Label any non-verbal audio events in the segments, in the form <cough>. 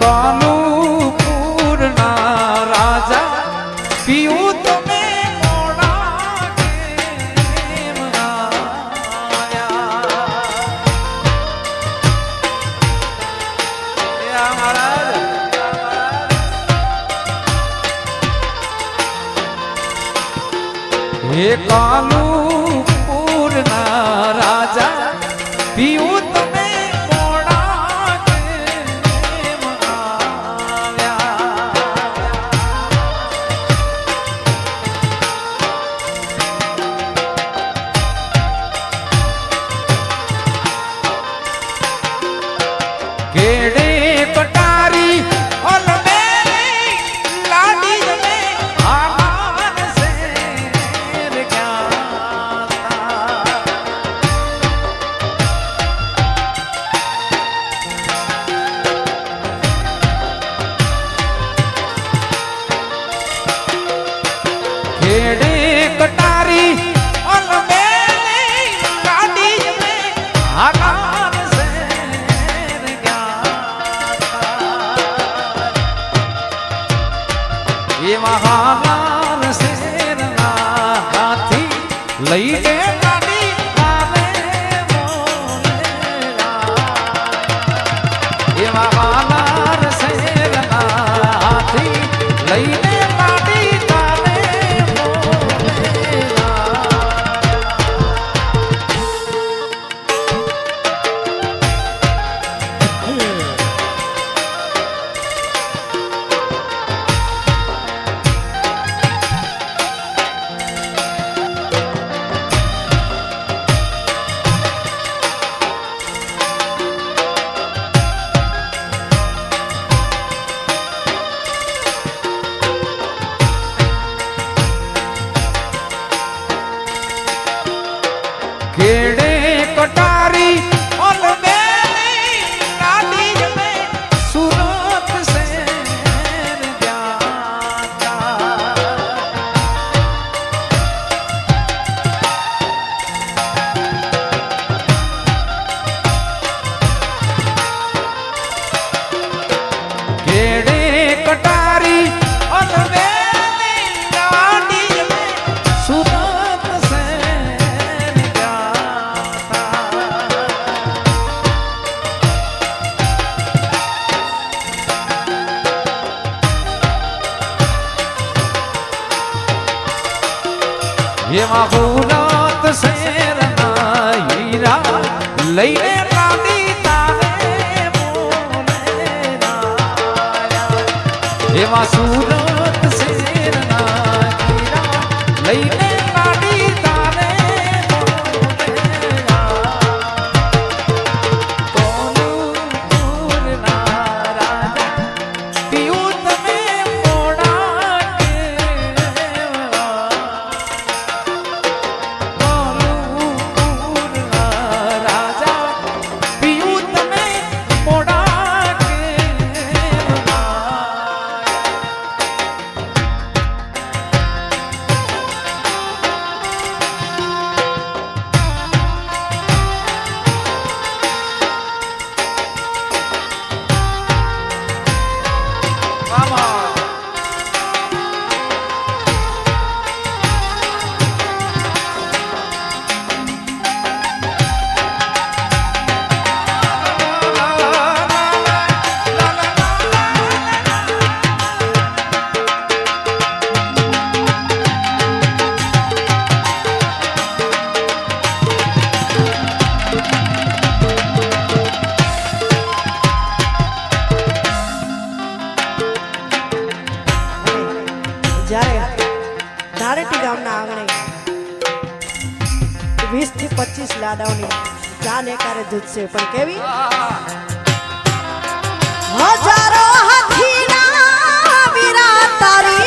કાનું પૂરના રાજા પીવું તમે હે आई એમાં ભૂરાત શેરના હીરા લઈને રાણી તારે એમાં સુર આભાર પચીસ લાડાઓની જાને કારે જુજશે પણ કેવી? હજારો હાથી ના વીરા તારી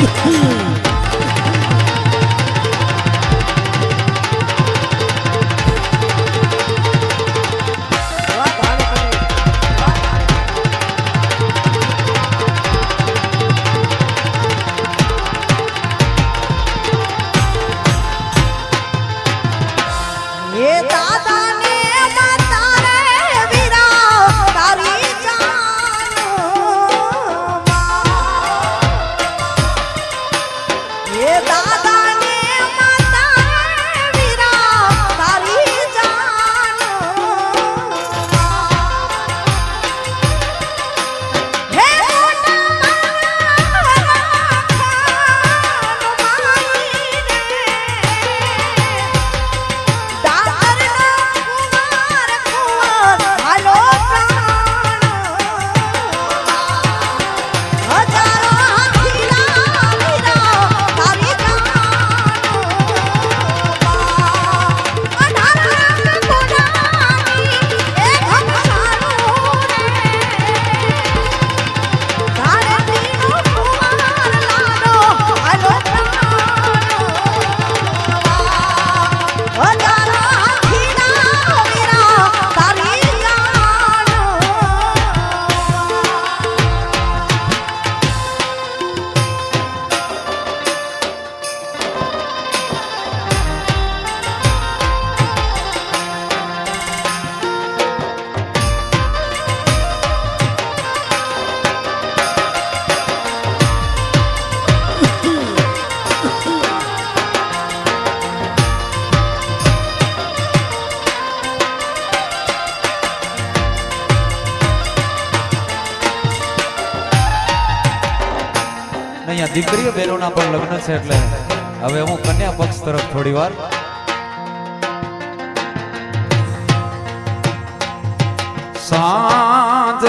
呀 <laughs> 呵 દીકરીઓ બહેનોના પણ લગ્ન છે એટલે હવે હું કન્યા પક્ષ તરફ થોડી વાર સાંજ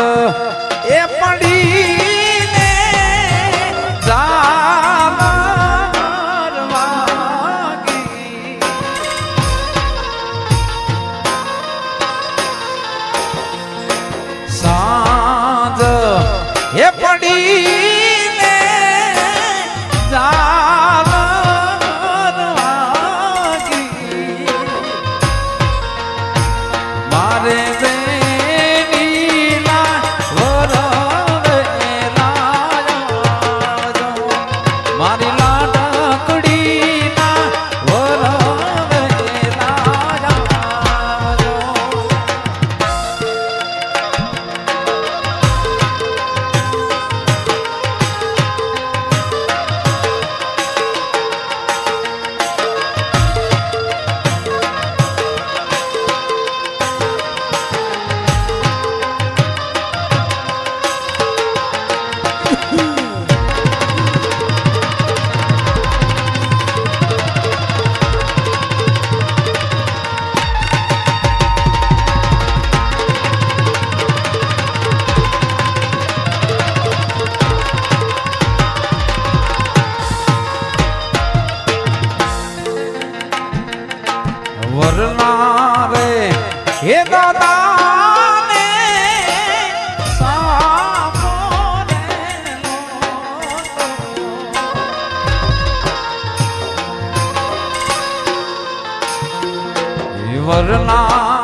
करना